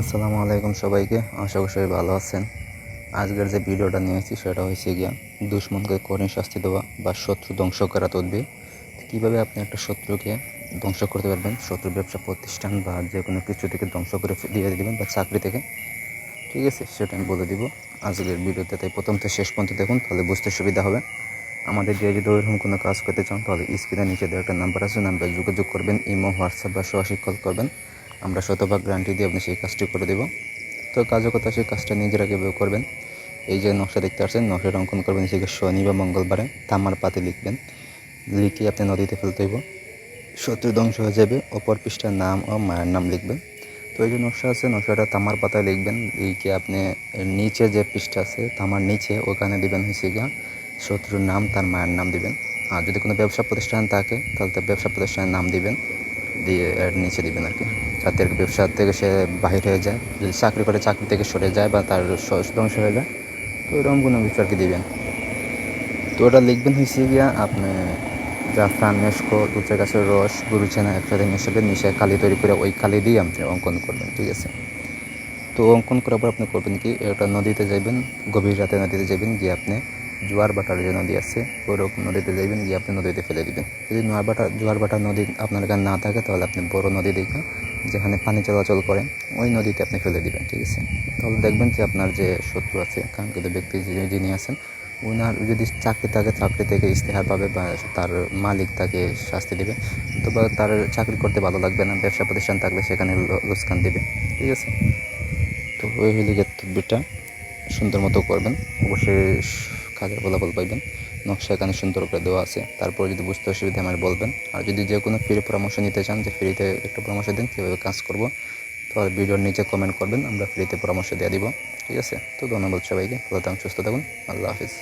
আসসালামু আলাইকুম সবাইকে। আশা করি ভালো আছেন। আজকের যে ভিডিওটা নিয়েছি সেটা হয়েছে গিয়া দুশ্মনকে কঠিন শাস্তি দেওয়া বা শত্রু ধ্বংস করা তদবির। কীভাবে আপনি একটা শত্রুকে ধ্বংস করতে পারবেন? শত্রু ব্যবসা, প্রতিষ্ঠান বা যে কোনো কিছু থেকে ধ্বংস করে দিয়ে দিবেন বা চাকরি থেকে। ঠিক আছে, সেটা আমি বলে দিব আজকের ভিডিওতে। তাই প্রথম থেকে শেষ পর্যন্ত দেখুন, তাহলে বুঝতে সুবিধা হবে। আমাদের দিয়ে যদি ওইরকম কোনো কাজ করতে চান, তাহলে স্ক্রিনে নিচে একটা নাম্বার আছে, নাম্বারে যোগাযোগ করবেন, ইমো, হোয়াটসঅ্যাপ বা সরাসরি কল করবেন। আমরা শতভাগ গ্যারান্টি দিয়ে আপনি সেই কাজটি করে দেব। তো কাজের কথা সেই কাজটা নিজেরা কীভাবে করবেন। এই যে নকশা দেখতে পাচ্ছেন নকশাটা অঙ্কন করবেন সেখানে শনি বা মঙ্গলবারে তামার পাতে লিখবেন। লিখে আপনি নদীতে ফেলতে হইব। শত্রু ধ্বংস হয়ে যাবে, অপর পৃষ্ঠার নাম ও মায়ের নাম লিখবেন। তো এই যে নকশা আছে, নকশাটা তামার পাতায় লিখবেন। লিখে আপনি নিচে যে পৃষ্ঠা আছে, তামার নিচে ওখানে দিবেন হয়েছে গিয়া শত্রুর নাম, তার মায়ের নাম দিবেন। আর যদি কোনো ব্যবসা প্রতিষ্ঠান থাকে, তাহলে তার ব্যবসা প্রতিষ্ঠানের নাম দিবেন। দিয়ে নিচে দিবেন আর কি। কি ব্যবসা থেকে সে বাহির হয়ে যায় যদি চাকরি করে চাকরি থেকে সরে যায় বা তার ধ্বংস হয়ে যায়। তো এরকম কোনো কিছু আর কি দিবেন? তো ওটা লিখবেন হয়েছে গিয়া, আপনি জাফরান, মেশকো দুধের গাছের রস, গরু চেনা, একসাথে মেশাবেন মিশিয়ে কালি তৈরি করে ওই কালি দিয়ে আপনি অঙ্কন করবেন, ঠিক আছে? তো অঙ্কন করার পর আপনি করবেন কি, একটা নদীতে যাইবেন, গভীর রাতে নদীতে যাবেন গিয়ে আপনি জোয়ার বাটার যে নদী আছে ওরকম নদীতে যাবেন গিয়ে আপনি নদীতে ফেলে দিবেন। যদি নোয়ার বাটা, জোয়ার বাটার নদী আপনার এখানে না থাকে, তাহলে আপনি বড় নদী দেখে যেখানে পানি চলাচল করে, ওই নদীতে আপনি ফেলে দিবেন, ঠিক আছে? তাহলে দেখবেন যে আপনার যে শত্রু আছে, কাঙ্ক্ষিত ব্যক্তি যিনি- আছেন ওনার যদি চাকরি থাকে, চাকরি থেকে ইস্তেহার পাবে বা তার মালিক তাকে শাস্তি দেবে তো বা তার চাকরি করতে ভালো লাগবে না, ব্যবসা প্রতিষ্ঠান থাকলে সেখানে লো- লোকসান দেবে, ঠিক আছে? তো ওই হেলিকের তদবিরটা সুন্দর মতো করবেন, অবশ্যই কাজের ফলাফল পাইবেন। নকশা এখানে সুন্দর করে দেওয়া আছে। তারপর যদি বুঝতে অসুবিধা আমার বলবেন। আর যদি যে কোনো ফ্রি পরামর্শ নিতে চান, যে ফ্রিতে একটু পরামর্শ দিন, কীভাবে কাজ করব তাহলে ভিডিওর নিচে কমেন্ট করবেন, আমরা ফ্রিতে পরামর্শ দিয়ে দিব। ঠিক আছে? তো ধন্যবাদ সবাইকে। ভালো থাকুন, সুস্থ থাকুন। আল্লাহ হাফিজ।